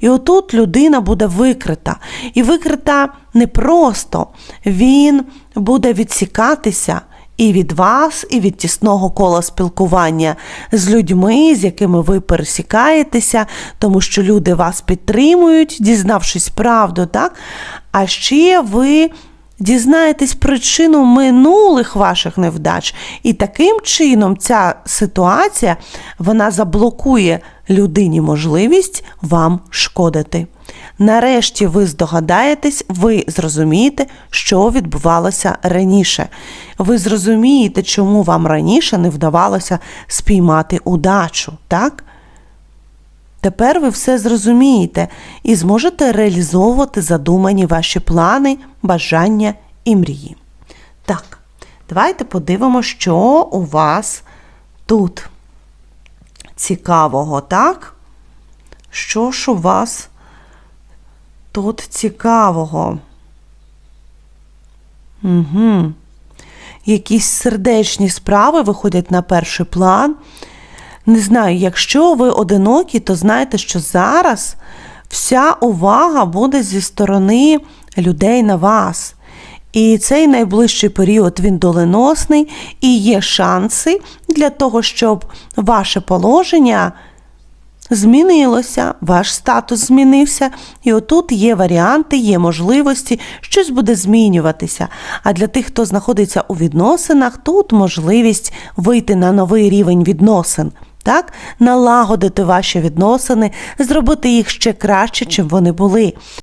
І отут людина буде викрита. І викрита не просто, він буде відсікатися і від вас, і від тісного кола спілкування з людьми, з якими ви пересікаєтеся, тому що люди вас підтримують, дізнавшись правду, так? А ще ви дізнаєтесь причину минулих ваших невдач. І таким чином ця ситуація вона заблокує людині можливість вам шкодити. Нарешті ви здогадаєтесь, ви зрозумієте, що відбувалося раніше. Ви зрозумієте, чому вам раніше не вдавалося спіймати удачу, так? Тепер ви все зрозумієте і зможете реалізовувати задумані ваші плани, бажання і мрії. Так, давайте подивимося, що у вас тут цікавого, так? Що ж у вас тут цікавого? Угу. Якісь сердечні справи виходять на перший план. Не знаю, якщо ви одинокі, то знайте, що зараз вся увага буде зі сторони людей на вас. І цей найближчий період він доленосний і є шанси для того, щоб ваше положення змінилося, ваш статус змінився, і отут є варіанти, є можливості, щось буде змінюватися. А для тих, хто знаходиться у відносинах, тут можливість вийти на новий рівень відносин. Так, налагодити ваші відносини, зробити їх ще краще, чим вони були.